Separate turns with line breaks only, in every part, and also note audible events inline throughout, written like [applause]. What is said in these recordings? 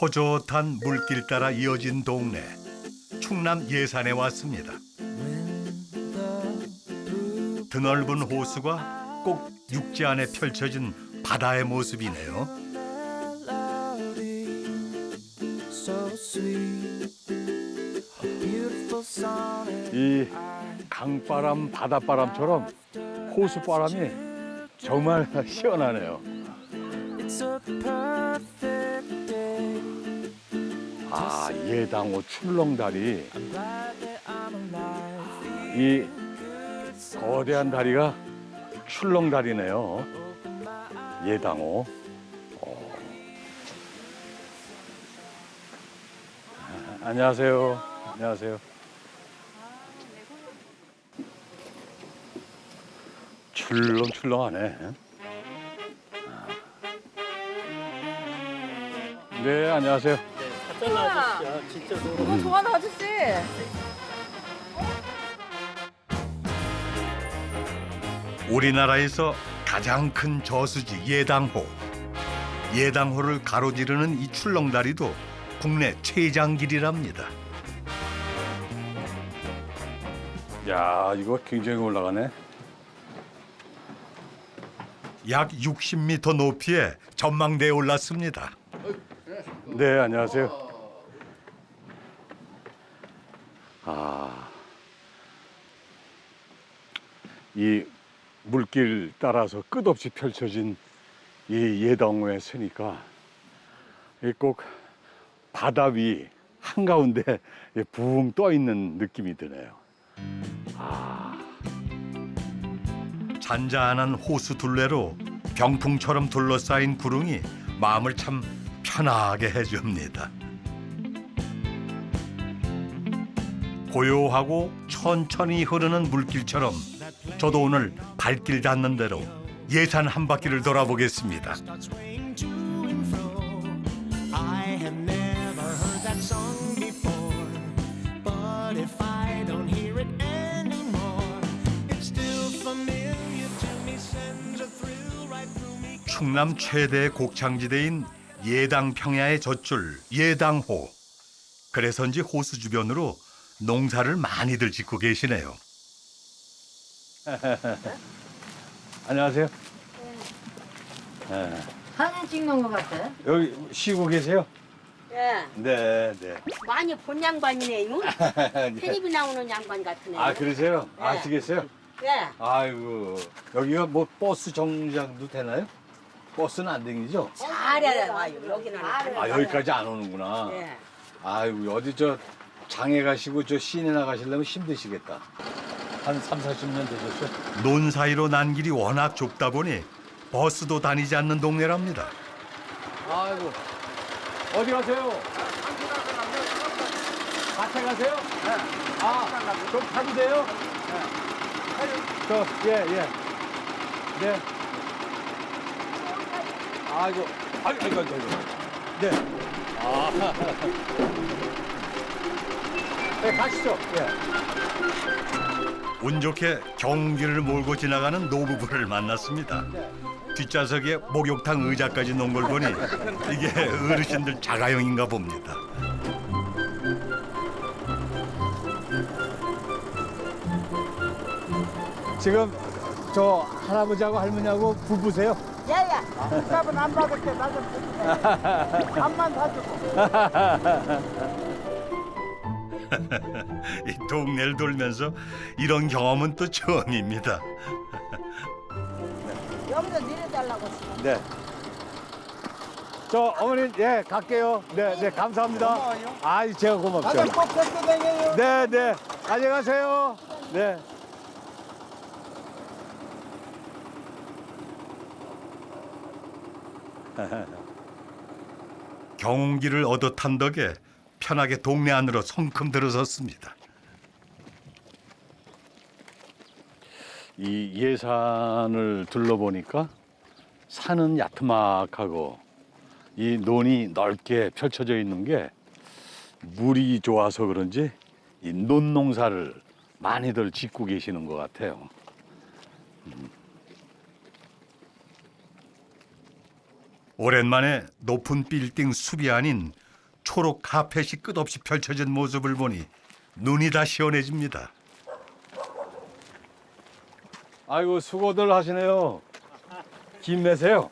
호젓한 물길 따라 이어진 동네 충남 예산에 왔습니다. 드넓은 호수가 꼭 육지 안에 펼쳐진 바다의 모습이네요.
이 강바람, 바닷바람처럼 호수바람이 정말 [laughs] 시원하네요. 아, 예당호 출렁다리. 이 거대한 다리가 출렁다리네요. 예당호. 어. 아, 안녕하세요. 안녕하세요. 출렁출렁하네. 네, 안녕하세요.
너무 좋아하는 아저씨.
우리나라에서 가장 큰 저수지 예당호. 예당호를 가로지르는 이 출렁다리도 국내 최장길이랍니다.
야, 이거 굉장히 올라가네.
약 60m 높이의 전망대에 올랐습니다.
네, 안녕하세요. 아, 이 물길 따라서 끝없이 펼쳐진 이 예당호에 서니까 이꼭 바다 위 한가운데 붕 떠 있는 느낌이 드네요.
잔잔한 호수 둘레로 병풍처럼 둘러싸인 구릉이 마음을 참 편하게 해줍니다. 고요하고 천천히 흐르는 물길처럼 저도 오늘 발길 닿는 대로 예산 한 바퀴를 돌아보겠습니다. 충남 최대 곡창지대인 예당 평야의 젖줄 예당호. 그래서인지 호수 주변으로 농사를 많이들 짓고 계시네요. [laughs]
안녕하세요. 네.
사진 찍는 것 같아.
여기 쉬고 계세요?
예,
네, 네.
많이 본 양반이네, 이모. [laughs]
네.
텔레비 나오는 양반 같으네.
아, 그러세요?
네.
아시겠어요?
예,
아이고 여기가 뭐 버스 정류장도 되나요? 버스는 안 다니죠?
잘해 와요. 여기는.
아 여기까지 안 오는구나.
예.
아이고 어디 저 장에 가시고 저 시내 나가시려면 힘드시겠다. 한 3, 40년 되셨어요?
논 사이로 난 길이 워낙 좁다 보니 버스도 다니지 않는 동네랍니다.
아이고 어디 가세요? 밭에 가세요? 네. 아, 좀 타도 돼요? 네. 저, 예, 예. 네. 아이고, 아이고, 아이고, 아이고. 네. 아. 네, 가시죠. 예.
운 좋게 경기를 몰고 지나가는 노부부를 만났습니다. 뒷좌석에 목욕탕 의자까지 놓은 걸 보니 이게 어르신들 자가용인가 봅니다.
지금 저 할아버지하고 할머니하고 부부세요?
야야, 밥은 안 받을게. 나좀 줄게. [laughs] 밥만 사주고. [laughs] [laughs]
이 동네를 돌면서 이런 경험은 또 처음입니다.
여기서 내려달라고.
네. 저 어머니 예 갈게요. 네, 네 감사합니다.
고마워요.
아, 제가 고맙죠.
나좀 꼭 데리고 다녀요.
네, 네. 안녕하세요. 네.
경운기를 얻어 탄 덕에 편하게 동네 안으로 성큼 들어섰습니다.
이 예산을 둘러보니까 산은 야트막하고 이 논이 넓게 펼쳐져 있는 게 물이 좋아서 그런지 이 논농사를 많이들 짓고 계시는 것 같아요.
오랜만에 높은 빌딩 숲이 아닌 초록 카펫이 끝없이 펼쳐진 모습을 보니 눈이 다 시원해집니다.
아이고 수고들 하시네요. 김매세요?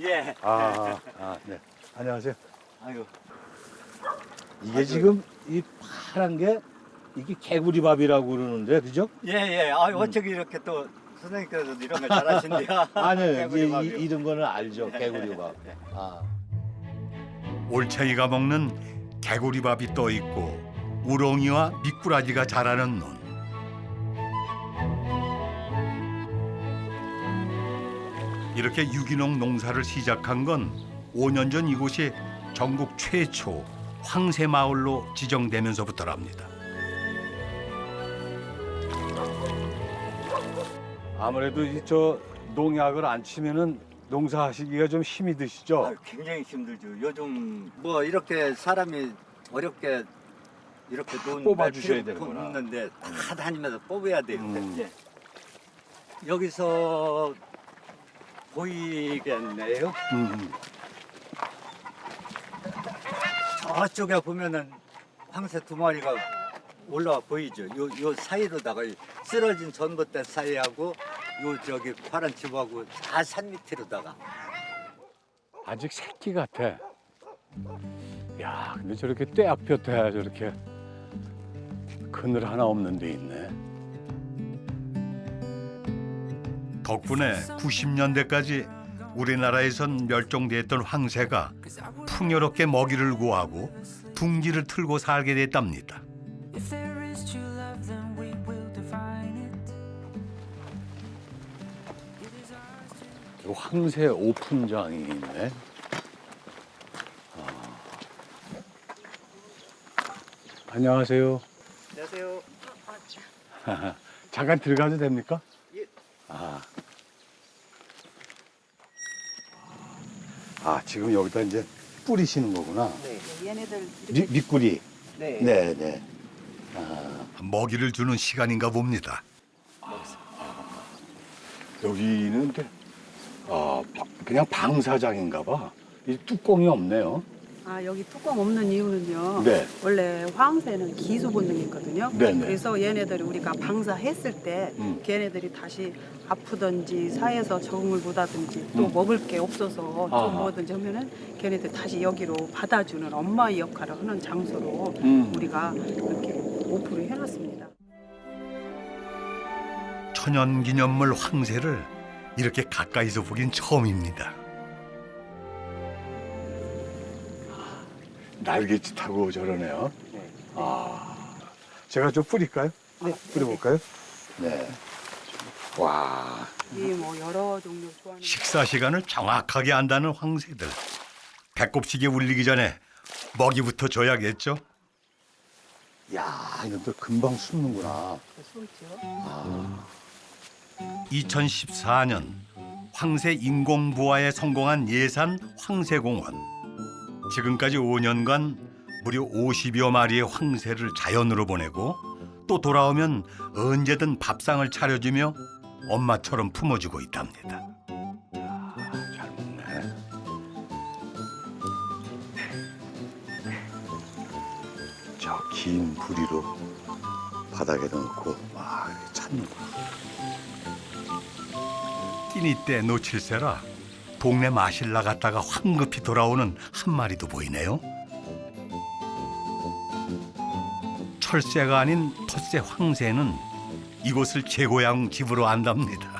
예.
아, 아, 네. 안녕하세요.
아이고.
이게 지금 이 파란 게 이게 개구리밥이라고 그러는데 그죠?
예, 예. 아, 어떻게 이렇게 또 선생님께서 이런 걸 잘하신대요. [laughs]
아니요,
개구리 밥이요.
이, 이런 거는 알죠. 개구리밥. 아.
올챙이가 먹는 개구리밥이 떠 있고 우렁이와 미꾸라지가 자라는 논. 이렇게 유기농 농사를 시작한 건 5년 전 이곳이 전국 최초 황새 마을로 지정되면서부터랍니다.
아무래도 이 저 농약을 안 치면은 농사하시기가 좀 힘이 드시죠?
아유, 굉장히 힘들죠. 요즘 뭐 이렇게 사람이 어렵게 이렇게 돈
뽑아주셔야 되는구나.
없는데 다 다니면서 뽑아야 돼요.
음.
예. 여기서 보이겠네요.
음.
저쪽에 보면은 황새 두 마리가 올라와 보이죠. 요, 요 사이로다가 이 쓰러진 전봇대 사이하고 요 저기 파란 집하고 다 산 밑으로다가
아직 새끼 같아. 야, 근데 저렇게 떼약볕에 저렇게 그늘 하나 없는 데 있네.
덕분에 90년대까지 우리나라에선 멸종됐던 황새가 풍요롭게 먹이를 구하고 둥지를 틀고 살게 됐답니다.
If there is true love, then we will define it.
이 황새 오픈장이 있네. 아. 안녕하세요.
안녕하세요. [laughs]
잠깐 들어가도 됩니까?
예.
아. 아, 지금 여기다 이제 뿌리시는 거구나.
얘네들
미, 미꾸리.
네.
네, 네.
먹이를 주는 시간인가 봅니다.
여기는 아, 바- 그냥 방사장인가 봐. 이 뚜껑이 없네요.
아 여기 뚜껑 없는 이유는요.
네.
원래 황새는 기수 본능이 있거든요.
네네.
그래서 얘네들이 우리가 방사했을 때
음.
걔네들이 다시 아프든지 사에서 적응을 못하든지 또
음.
먹을 게 없어서
아하.
좀 뭐든지 하면은 걔네들 다시 여기로 받아주는 엄마의 역할을 하는 장소로
음.
우리가 이렇게 오프를 해놨습니다.
천연기념물 황새를 이렇게 가까이서 보긴 처음입니다.
날개짓 하고 저러네요. 아, 제가 좀 뿌릴까요? 네. 뿌려볼까요? 네. 와,
이뭐 여러 종류 좋아하는
식사 시간을 정확하게 안다는 황새들. 배꼽시계 울리기 전에 먹이부터 줘야겠죠.
야, 이것도 금방 숨는구나.
술죠.
2014년 황새 인공 부화에 성공한 예산 황새공원. 지금까지 5년간 무려 50여 마리의 황새를 자연으로 보내고 또 돌아오면 언제든 밥상을 차려주며 엄마처럼 품어주고 있답니다.
저 긴 부리로 놓고 와 이렇게 찾는구나.
끼니 때 놓칠세라 동네 마실 나갔다가 황급히 돌아오는 한 마리도 보이네요. 철새가 아닌 텃새 황새는 이곳을 제 고향 집으로 안답니다.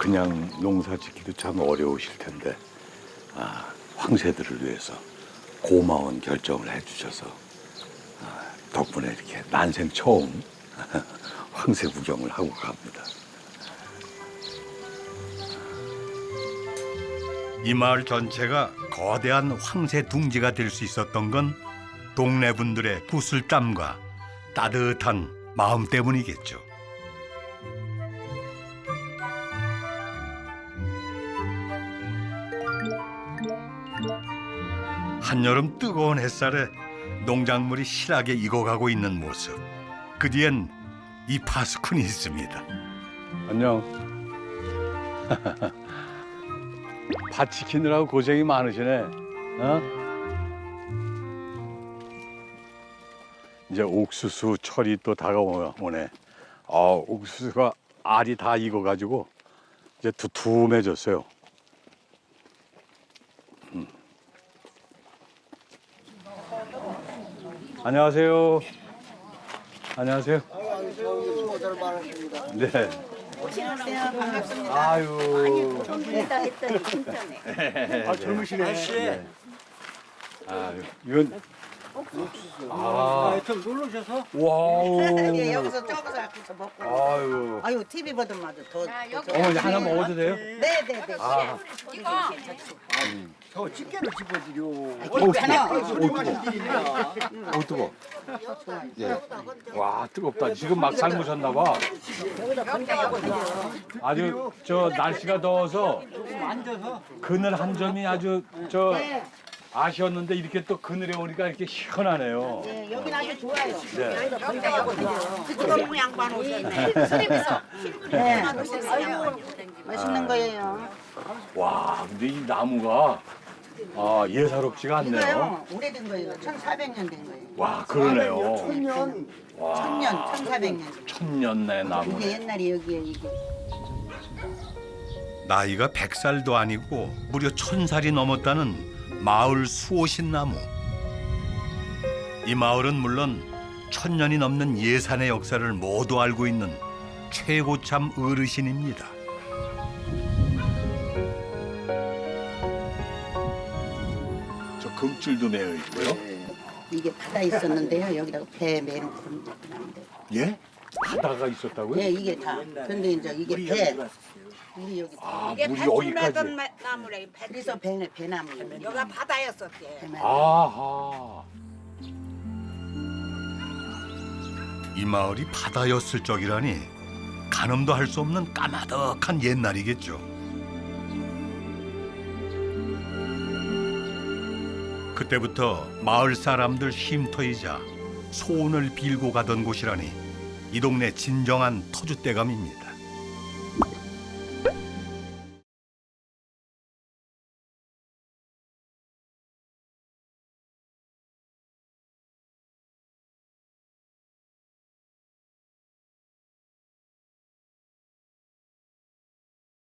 그냥 농사 짓기도 참 어려우실 텐데 아, 황새들을 위해서 고마운 결정을 해주셔서 아, 덕분에 이렇게 난생 처음 [laughs] 황새 구경을 하고 갑니다.
이 마을 전체가 거대한 황새 둥지가 될 수 있었던 건 동네 분들의 구슬땀과 따뜻한 마음 때문이겠죠. 한여름 뜨거운 햇살에 농작물이 실하게 익어가고 있는 모습. 그 뒤엔 이 파수꾼이 있습니다.
안녕. [laughs] 밭 지키느라고 고생이 많으시네. 어? 이제 옥수수 철이 또 다가오네. 아, 옥수수가 알이 다 익어가지고 이제 두툼해졌어요. 안녕하세요. 안녕하세요. 네. 아유.
했다 했더니 진짜네.
아 젊으시네. 아 이건 아,
좀 놀러셔서
와우. [laughs]
여기서 저기서 앞에서 먹고.
아유.
아유 TV 보던 마도 더. 더
어머니 하나 먹어도 돼요?
네 네 네.
아,
저 집게로 집어드려.
오 뜨거. 오 뜨거. 예. 와 뜨겁다. 지금 막 삶으셨나 봐. 아주 저 날씨가 더워서
앉아서
그늘 한 점이 아주 저 아쉬웠는데 이렇게 또 그늘에 오니까 이렇게 시원하네요.
네, 여기는 아주 좋아요.
네.
그런 양반 오셨네. 네. 맛있는 거예요.
와, 근데 이 나무가 아, 예사롭지가 않네요.
이거요. 오래된 거예요. 1400년 된 거예요.
와, 그러네요.
천년
와,
천년, 1400년.
천년 내 나무.
이게 옛날에 여기에 이게.
나이가 백살도 아니고 무려 천살이 넘었다는 마을 수호신나무. 이 마을은 물론 천년이 넘는 예산의 역사를 모두 알고 있는 최고참 어르신입니다.
저 금줄도 매여 있고요.
이게 바다 있었는데요. 여기다가 배 매놓고 그런데.
예? 바다가 있었다고요?
네, 이게 다. 근데 이제 이게 배. 우리 여기.
아, 물이 여기까지.
나무래. 그래서 배, 배나무. 여기가 바다였었대.
아하.
이 마을이 바다였을 적이라니 가늠도 할 수 없는 까마득한 옛날이겠죠. 그때부터 마을 사람들 쉼터이자 소원을 빌고 가던 곳이라니 이 동네 진정한 터줏대감입니다.